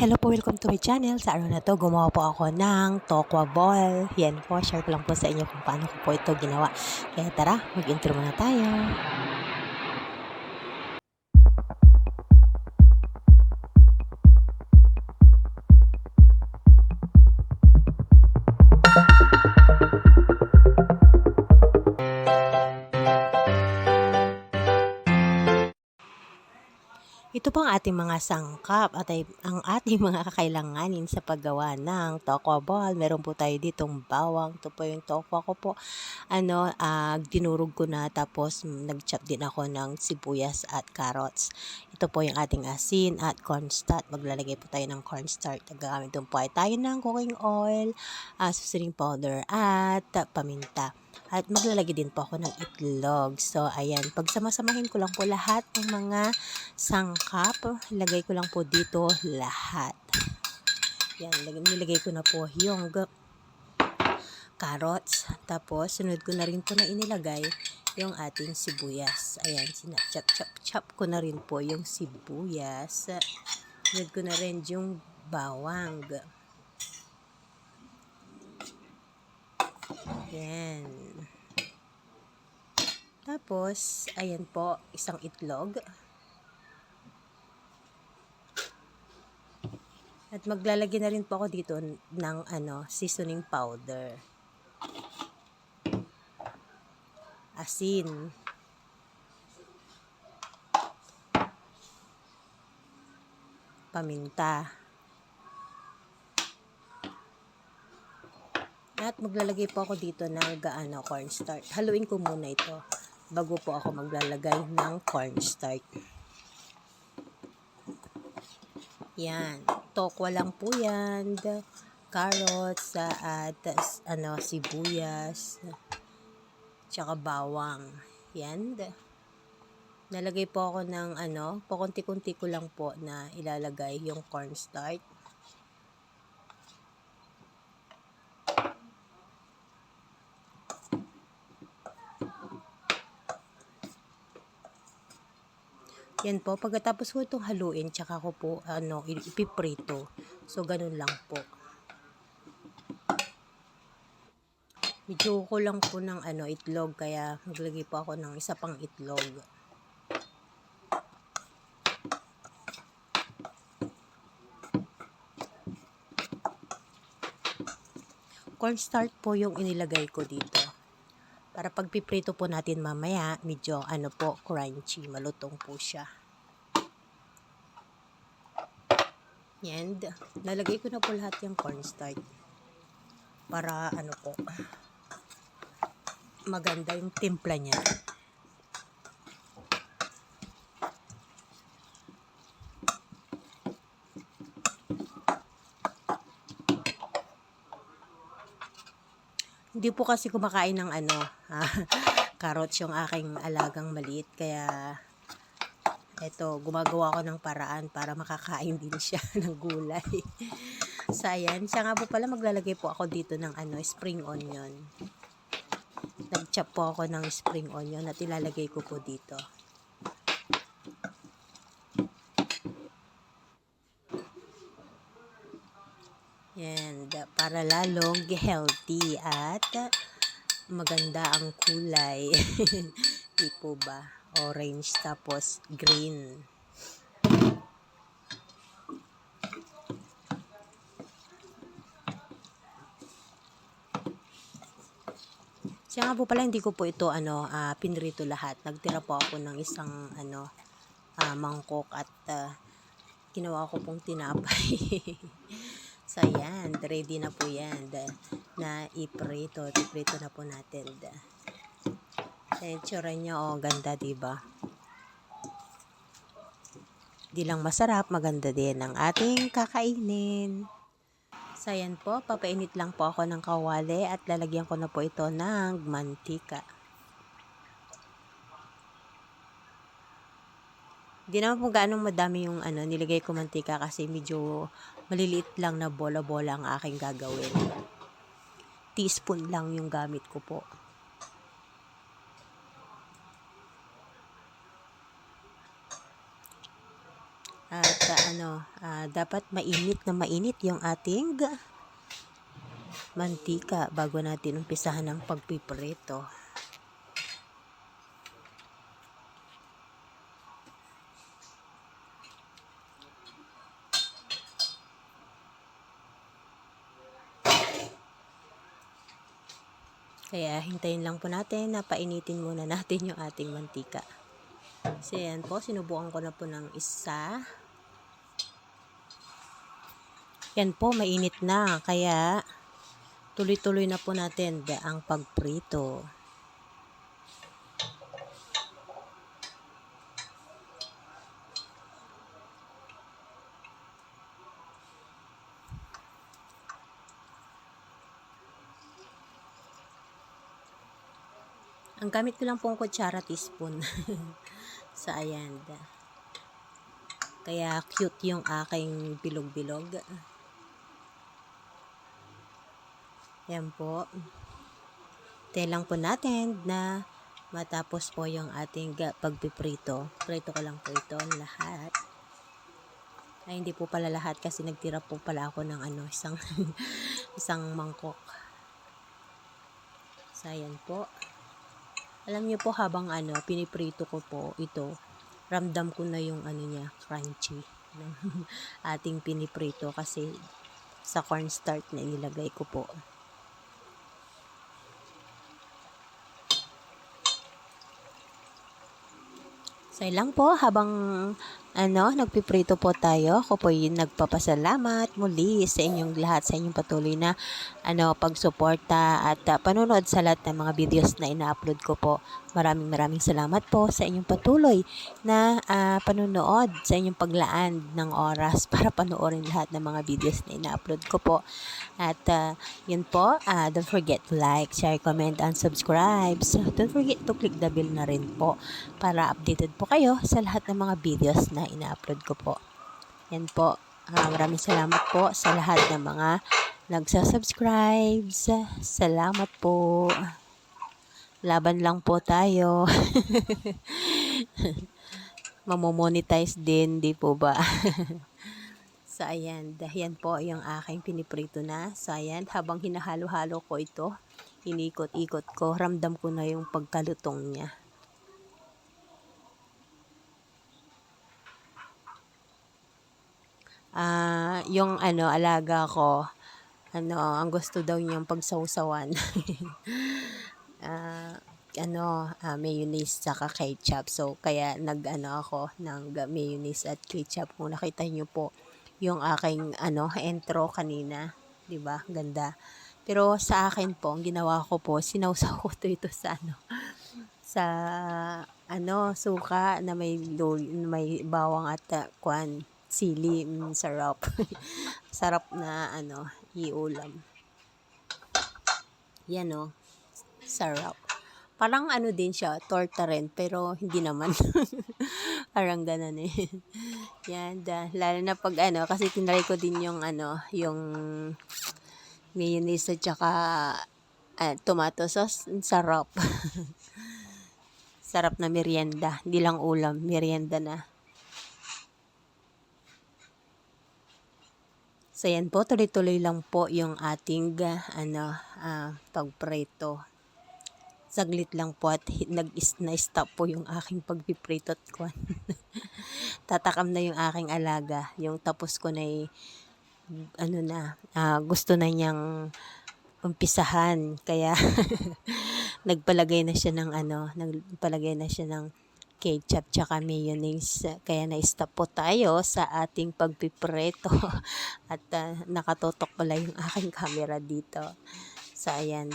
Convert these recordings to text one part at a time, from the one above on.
Hello po, welcome to my channel. Sa araw na to, gumawa po ako ng tokwa ball. Yan po, share ko lang po sa inyo kung paano ko po ito ginawa. Kaya tara, mag-intro muna tayo. Ito po ang ating mga sangkap at ay, ang ating mga kakailanganin sa paggawa ng tokwa ball. Meron po tayo ditong bawang. Ito po yung tokwa ko po. Ano, ah, dinurog ko na tapos nag-chop din ako ng sibuyas at carrots. Ito po yung ating asin at cornstarch. Maglalagay po tayo ng cornstarch. Gagamit po ay tayo ng cooking oil, uh, seasoning powder at paminta. At maglalagay din po ako ng itlog. So, ayan. Pagsamasamahin ko lang po lahat ng mga sangkap. Ilagay ko lang po dito lahat. Yan, lag- nilagay ko na po yung carrots. Tapos, sunod ko na rin po na inilagay yung ating sibuyas. Ayan, chop ko na rin po yung sibuyas. Sunod ko na rin yung bawang. Yan. Tapos, ayan po, isang itlog. At maglalagay na rin po ako dito ng ano, seasoning powder. Asin. Paminta. At maglalagay po ako dito ng gaano cornstarch. Haluin ko muna ito bago po ako maglalagay ng cornstarch. Yan. Tokwa lang po yan. Carrots at ano, sibuyas. Tsaka bawang. Yan. Nalagay po ako ng ano, pakunti-kunti ko lang po na ilalagay yung cornstarch. Yan po, pagkatapos ko itong haluin, tsaka ko po, ano, ipiprito. So, ganun lang po. Medyo ko lang po ng ano, itlog, kaya maglagay po ako ng isa pang itlog. Cornstarch po yung inilagay ko dito. Para pag piprito po natin mamaya, medyo ano po, crunchy, malutong po siya. And, nalagay ko na po lahat yung cornstarch. Para ano po, maganda yung timpla niya. Hindi po kasi kumakain ng ano, ah, carrots yung aking alagang maliit. Kaya, eto, gumagawa ko ng paraan para makakain din siya ng gulay. so, ayan. Siya nga po pala, maglalagay po ako dito ng ano, spring onion. Nag-chop po ako ng spring onion at ilalagay ko po dito. And para lalong healthy at maganda ang kulay. Di po ba? Orange tapos green. Siya nga po pala, hindi ko po ito ano, ah, pinrito lahat. Nagtira po ako ng isang ano, ah, mangkok at ah, ginawa ko pong tinapay. So, yan. Ready na po yan. Na iprito. Iprito na po natin. Da. Yung tsura oh, ganda, diba? Di lang masarap, maganda din ang ating kakainin. So, yan po. Papainit lang po ako ng kawali at lalagyan ko na po ito ng mantika. Di naman po gaano madami yung ano, nilagay ko mantika kasi medyo maliliit lang na bola-bola ang aking gagawin. Teaspoon lang yung gamit ko po. At uh, ano, ah, dapat mainit na mainit yung ating mantika bago natin umpisahan ang pagpiprito. Kaya hintayin lang po natin na painitin muna natin yung ating mantika. So yan po, sinubukan ko na po ng isa. Yan po, mainit na. Kaya tuloy-tuloy na po natin ang pagprito. Ang gamit ko lang pong kutsara teaspoon sa ayan. Kaya cute yung aking bilog-bilog. Yan po. Tayo lang po natin na matapos po yung ating pagpiprito. Prito ko lang po ito lahat. Ay, hindi po pala lahat kasi nagtira po pala ako ng ano, isang, isang mangkok. So, ayan po. Alam niyo po habang ano, piniprito ko po ito, ramdam ko na yung ano niya, crunchy ng ating piniprito kasi sa cornstarch na ilagay ko po. So, lang po, habang ano, nagpiprito po tayo, ako po yung nagpapasalamat muli sa inyong lahat, sa inyong patuloy na ano, pagsuporta at uh, panonood sa lahat ng mga videos na ina-upload ko po. Maraming maraming salamat po sa inyong patuloy na uh, panonood, sa inyong paglaan ng oras para panoorin lahat ng mga videos na ina-upload ko po. At uh, yun po, uh, don't forget to like, share, comment, and subscribe. So, don't forget to click the bell na rin po para updated po kayo sa lahat ng mga videos na ina-upload ko po. Yan po. Uh, maraming salamat po sa lahat ng mga nagsasubscribe. Salamat po. Laban lang po tayo. Mamomonetize din, di po ba? so, ayan. Dahil po yung aking piniprito na. So, ayan. Habang hinahalo-halo ko ito, inikot-ikot ko, ramdam ko na yung pagkalutong niya. Ah, yung ano, alaga ko, ano, ang gusto daw niyang pagsawsawan. Ah, ano, ah, mayonnaise saka ketchup. So, kaya nag-ano ako ng mayonnaise at ketchup. Kung nakita niyo po yung aking ano, intro kanina, 'di ba? Ganda. Pero sa akin po, ang ginawa ko po, sinawsaw ko to ito sa ano, sa ano, suka na may may bawang at uh, kwan, sili, mm, sarap. sarap na ano, iulam. Yan oh, sarap. Parang ano din siya, torta rin, pero hindi naman. Parang ganun eh. Yan, da, lalo na pag ano, kasi tinry ko din yung ano, yung mayonnaise at saka uh, tomato sauce, sarap. sarap na merienda, hindi lang ulam, merienda na. So yan po, tuloy-tuloy lang po yung ating uh, ano, uh, pagpreto. Saglit lang po at nag-stop po yung aking pagpiprito at kwan. Tatakam na yung aking alaga. Yung tapos ko na ano na, uh, gusto na niyang umpisahan. Kaya nagpalagay na siya ng ano, nagpalagay na siya ng ketchup tsaka mayonnaise. Kaya na-stop po tayo sa ating pagpipreto. At uh, nakatotok pala yung aking camera dito. So, ayan.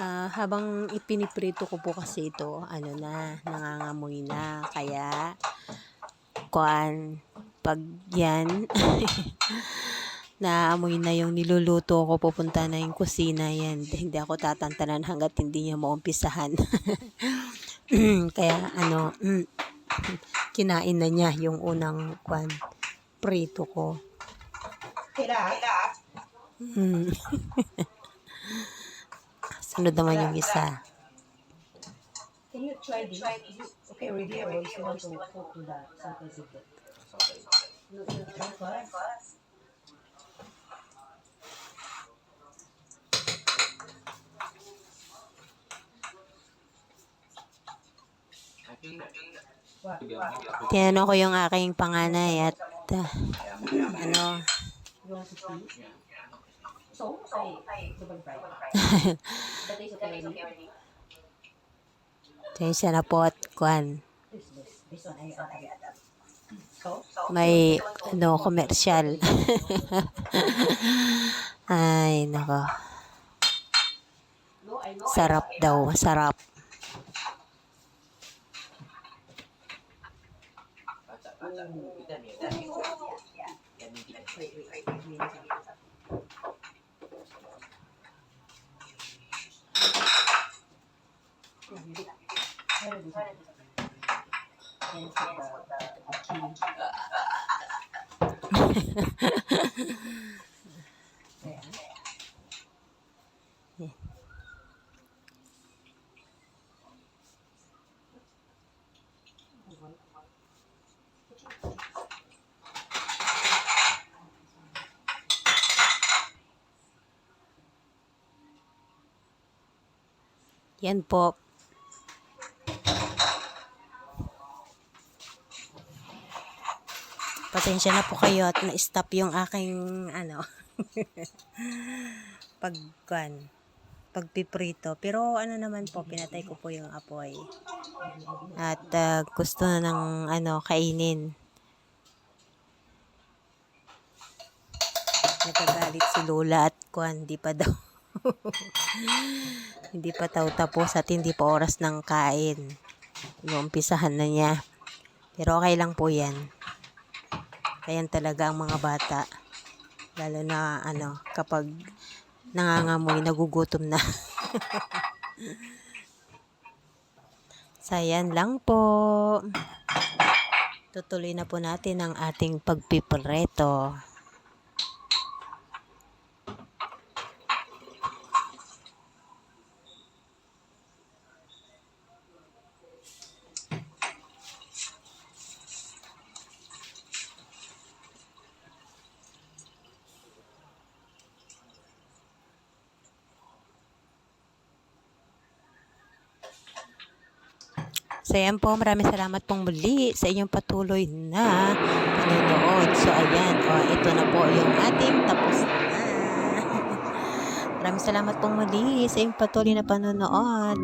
Uh, habang ipiniprito ko po kasi ito, ano na, nangangamoy na. Kaya, kuan, pag yan, naamoy na yung niluluto ko, pupunta na yung kusina yan. Hindi ako tatantanan hanggat hindi niya maumpisahan. Kaya ano, kinain na niya yung unang kwan, prito ko. Kila? Hmm. Sunod naman yung isa. Can you try this? Okay already you still want to cook to What? Tinanong ko yung aking panganay at ah, ano? So, siya na po at kwan. This, one I bit. So, May ano, commercial. Ay, nako. Sarap daw, second. Yeah, you did. Where did you put it? And put the- the key. Ayan. Yan po. Pasensya na po kayo at na-stop yung aking ano pagkuan pagpiprito. Pero ano naman po, pinatay ko po yung apoy. At ah, gusto na ng ano kainin. Nagagalit si Lola at kuan, di pa daw. hindi pa daw tapos at hindi pa oras ng kain. Iumpisahan na niya. Pero okay lang po yan. Ayan talaga ang mga bata. Lalo na ano, kapag nangangamoy, nagugutom na. Sayan lang po. Tutuloy na po natin ang ating pagpipreto. So, ayan po. Maraming salamat pong muli sa inyong patuloy na panonood. So, ayan. O, ito na po yung ating tapos na. Maraming salamat pong muli sa inyong patuloy na panonood.